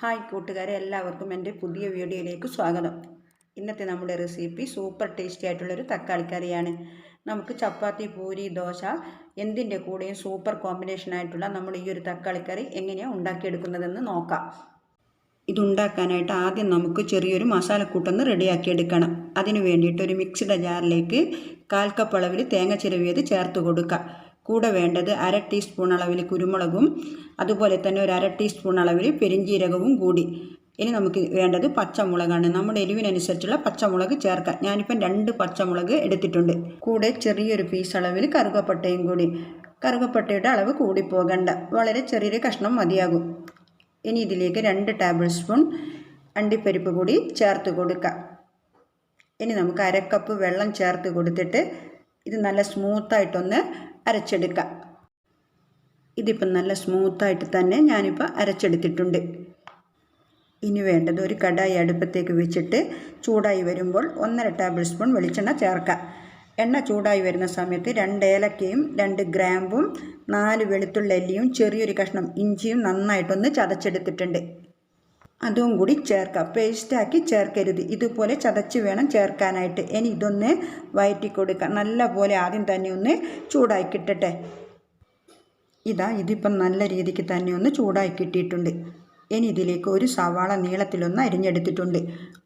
Hi കൂട്ടുകാരെ എല്ലാവർക്കും എന്റെ പുതിയ വീഡിയോയിലേക്ക് സ്വാഗതം. ഇന്നത്തെ നമ്മുടെ റെസിപ്പി സൂപ്പർ ടേസ്റ്റി ആയിട്ടുള്ളൊരു തക്കാളിക്കറിയാണ് നമുക്ക് ചപ്പാത്തി പൂരി ദോശ എന്തിന്റെ കൂടെയും സൂപ്പർ കോമ്പിനേഷൻ ആയിട്ടുള്ള നമ്മൾ ഈ ഒരു തക്കാളി തക്കാളിക്കറി എങ്ങനെയാണ് ഉണ്ടാക്കിയെടുക്കുന്നതെന്ന് നോക്കാം. ഇതുണ്ടാക്കാനായിട്ട് ആദ്യം നമുക്ക് ചെറിയൊരു മസാലക്കൂട്ടൊന്ന് റെഡിയാക്കി എടുക്കണം. അതിന് വേണ്ടിയിട്ട് ഒരു മിക്സിയുടെ ജാറിലേക്ക് കാൽ കപ്പ് അളവിൽ തേങ്ങ ചിരവിയത് ചേർത്ത് കൊടുക്കുക കൂടെ വേണ്ടത് അര ടീസ്പൂൺ അളവിൽ കുരുമുളകും അതുപോലെ തന്നെ ഒരു അര ടീസ്പൂൺ അളവിൽ പെരിഞ്ജീരകവും കൂടി. ഇനി നമുക്ക് വേണ്ടത് പച്ചമുളകാണ്. നമ്മുടെ എരിവിനനുസരിച്ചുള്ള പച്ചമുളക് ചേർക്കാം. ഞാനിപ്പം രണ്ട് പച്ചമുളക് എടുത്തിട്ടുണ്ട്. കൂടെ ചെറിയൊരു പീസ് അളവിൽ കറുകപ്പട്ടയും കൂടി. കറുകപ്പട്ടയുടെ അളവ് കൂടിപ്പോകണ്ട. വളരെ ചെറിയൊരു കഷ്ണം മതിയാകും. ഇനി ഇതിലേക്ക് രണ്ട് ടേബിൾ സ്പൂൺ അണ്ടിപ്പരിപ്പ് കൂടി ചേർത്ത് കൊടുക്കാം. ഇനി നമുക്ക് അരക്കപ്പ് വെള്ളം ചേർത്ത് കൊടുത്തിട്ട് ഇത് നല്ല സ്മൂത്തായിട്ടൊന്ന് അരച്ചെടുക്കാം. ഇതിപ്പം നല്ല സ്മൂത്തായിട്ട് തന്നെ ഞാനിപ്പോൾ അരച്ചെടുത്തിട്ടുണ്ട്. ഇനി വേണ്ടത് ഒരു കടായി അടുപ്പത്തേക്ക് വെച്ചിട്ട് ചൂടായി വരുമ്പോൾ ഒന്നര ടേബിൾ സ്പൂൺ വെളിച്ചെണ്ണ ചേർക്കുക എണ്ണ ചൂടായി വരുന്ന സമയത്ത് രണ്ട് ഏലക്കയും രണ്ട് ഗ്രാമ്പും നാല് വെളുത്തുള്ള അല്ലിയും ചെറിയൊരു കഷ്ണം ഇഞ്ചിയും നന്നായിട്ടൊന്ന് ചതച്ചെടുത്തിട്ടുണ്ട്. അതും കൂടി ചേർക്കാം. പേസ്റ്റാക്കി ചേർക്കരുത്. ഇതുപോലെ ചതച്ച് വേണം ചേർക്കാനായിട്ട്. ഇനി ഇതൊന്ന് വയറ്റി കൊടുക്കാം. നല്ല പോലെ ആദ്യം തന്നെ ഒന്ന് ചൂടായി കിട്ടട്ടെ. ഇതാ ഇതിപ്പം നല്ല രീതിക്ക് തന്നെ ഒന്ന് ചൂടായി കിട്ടിയിട്ടുണ്ട്. ഇനി ഇതിലേക്ക് ഒരു സവാള നീളത്തിലൊന്ന് അരിഞ്ഞെടുത്തിട്ടുണ്ട്.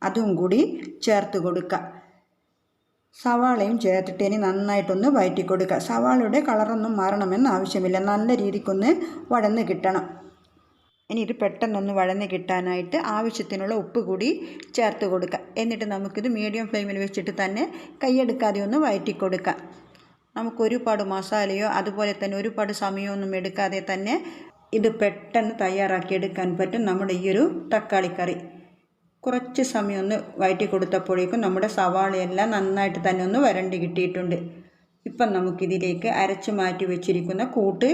അതും കൂടി ചേർത്ത് കൊടുക്കുക സവാളയും ചേർത്തിട്ട് ഇനി നന്നായിട്ടൊന്ന് വയറ്റി കൊടുക്കുക സവാളയുടെ കളറൊന്നും മാറണമെന്ന് ആവശ്യമില്ല. നല്ല രീതിക്കൊന്ന് വഴന്ന് കിട്ടണം. ഇനി ഇത് പെട്ടെന്നൊന്ന് വഴന്ന് കിട്ടാനായിട്ട് ആവശ്യത്തിനുള്ള ഉപ്പ് കൂടി ചേർത്ത് കൊടുക്കുക എന്നിട്ട് നമുക്കിത് മീഡിയം ഫ്ലെയിമിൽ വെച്ചിട്ട് തന്നെ കൈയെടുക്കാതെ ഒന്ന് വയറ്റി കൊടുക്കാം. നമുക്ക് ഒരുപാട് മസാലയോ അതുപോലെ തന്നെ ഒരുപാട് സമയമൊന്നും എടുക്കാതെ തന്നെ ഇത് പെട്ടെന്ന് തയ്യാറാക്കി എടുക്കാൻ പറ്റും നമ്മുടെ ഈ ഒരു തക്കാളി കറി. കുറച്ച് സമയം ഒന്ന് വയറ്റി കൊടുത്തപ്പോഴേക്കും നമ്മുടെ സവാളയെല്ലാം നന്നായിട്ട് തന്നെ ഒന്ന് വരണ്ടി കിട്ടിയിട്ടുണ്ട്. ഇപ്പം നമുക്കിതിലേക്ക് അരച്ച് മാറ്റി വെച്ചിരിക്കുന്ന കൂട്ട്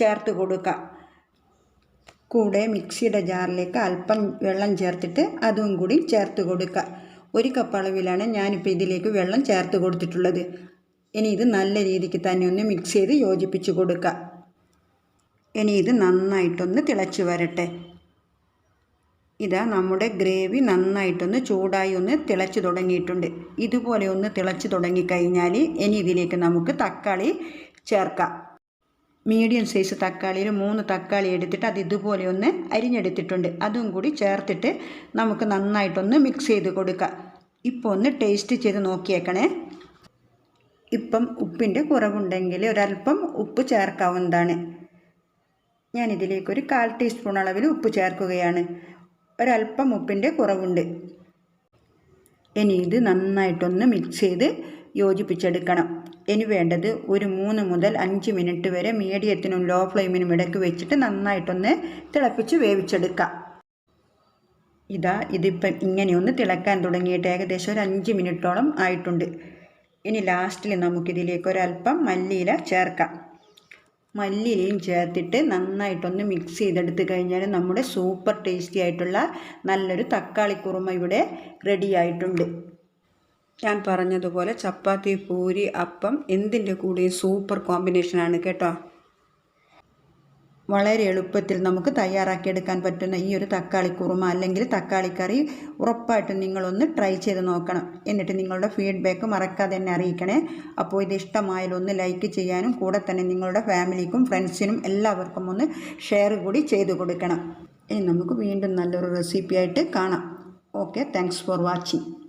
ചേർത്ത് കൊടുക്കാം. കൂടെ മിക്സിയുടെ ജാറിലേക്ക് അല്പം വെള്ളം ചേർത്തിട്ട് അതും കൂടി ചേർത്ത് കൊടുക്കുക. ഒരു കപ്പ് അളവിലാണ് ഞാനിപ്പോൾ ഇതിലേക്ക് വെള്ളം ചേർത്ത് കൊടുത്തിട്ടുള്ളത്. ഇനി ഇത് നല്ല രീതിക്ക് തന്നെ ഒന്ന് മിക്സ് ചെയ്ത് യോജിപ്പിച്ച് കൊടുക്കുക. ഇനി ഇത് നന്നായിട്ടൊന്ന് തിളച്ച് വരട്ടെ. ഇതാ നമ്മുടെ ഗ്രേവി നന്നായിട്ടൊന്ന് ചൂടായി ഒന്ന് തിളച്ച് തുടങ്ങിയിട്ടുണ്ട്. ഇതുപോലെ ഒന്ന് തിളച്ച് തുടങ്ങിക്കഴിഞ്ഞാൽ ഇനി ഇതിലേക്ക് നമുക്ക് തക്കാളി ചേർക്കാം. മീഡിയം സൈസ് തക്കാളിയിൽ മൂന്ന് തക്കാളി എടുത്തിട്ട് അത് ഇതുപോലെ ഒന്ന് അരിഞ്ഞെടുത്തിട്ടുണ്ട്. അതും കൂടി ചേർത്തിട്ട് നമുക്ക് നന്നായിട്ടൊന്ന് മിക്സ് ചെയ്ത് കൊടുക്കാം. ഇപ്പോൾ ഒന്ന് ടേസ്റ്റ് ചെയ്ത് നോക്കിയേക്കണേ. ഇപ്പം ഉപ്പിന്റെ കുറവുണ്ടെങ്കിൽ ഒരല്പം ഉപ്പ് ചേർക്കാവുന്നതാണ്. ഞാനിതിലേക്കൊരു കാൽ ടീസ്പൂൺ അളവിൽ ഉപ്പ് ചേർക്കുകയാണ്. ഒരല്പം ഉപ്പിന്റെ കുറവുണ്ട്. ഇനി ഇത് നന്നായിട്ടൊന്ന് മിക്സ് ചെയ്ത് യോജിപ്പിച്ചെടുക്കണം. ഇനി വേണ്ടത് ഒരു മൂന്ന് മുതൽ അഞ്ച് മിനിറ്റ് വരെ മീഡിയത്തിനും ലോ ഫ്ലെയിമിനും ഇടയ്ക്ക് വെച്ചിട്ട് നന്നായിട്ടൊന്ന് തിളപ്പിച്ച് വേവിച്ചെടുക്കാം. ഇതാ ഇതിപ്പം ഇങ്ങനെയൊന്ന് തിളക്കാൻ തുടങ്ങിയിട്ട് ഏകദേശം ഒരു അഞ്ച് മിനിറ്റോളം ആയിട്ടുണ്ട്. ഇനി ലാസ്റ്റിൽ നമുക്കിതിലേക്ക് ഒരല്പം മല്ലിയില ചേർക്കാം. മല്ലിയിലയും ചേർത്തിട്ട് നന്നായിട്ടൊന്ന് മിക്സ് ചെയ്തെടുത്ത് കഴിഞ്ഞാൽ നമ്മുടെ സൂപ്പർ ടേസ്റ്റി ആയിട്ടുള്ള നല്ലൊരു തക്കാളി കുറുമ ഇവിടെ റെഡി ആയിട്ടുണ്ട്. ഞാൻ പറഞ്ഞതുപോലെ ചപ്പാത്തി പൂരി അപ്പം എന്തിന്റെ കൂടെയും സൂപ്പർ കോമ്പിനേഷനാണ് കേട്ടോ. വളരെ എളുപ്പത്തിൽ നമുക്ക് തയ്യാറാക്കിയെടുക്കാൻ പറ്റുന്ന ഈ ഒരു തക്കാളി കുറുമ അല്ലെങ്കിൽ തക്കാളി കറി ഉറപ്പായിട്ടും നിങ്ങളൊന്ന് ട്രൈ ചെയ്ത് നോക്കണം. എന്നിട്ട് നിങ്ങളുടെ ഫീഡ്ബാക്ക് മറക്കാതെ തന്നെ അറിയിക്കണേ. അപ്പോൾ ഇത് ഇഷ്ടമായാലും ഒന്ന് ലൈക്ക് ചെയ്യാനും കൂടെ തന്നെ നിങ്ങളുടെ ഫാമിലിക്കും ഫ്രണ്ട്സിനും എല്ലാവർക്കും ഒന്ന് ഷെയർ കൂടി ചെയ്ത് കൊടുക്കണം. ഇനി നമുക്ക് വീണ്ടും നല്ലൊരു റെസിപ്പി ആയിട്ട് കാണാം. Okay thanks for watching.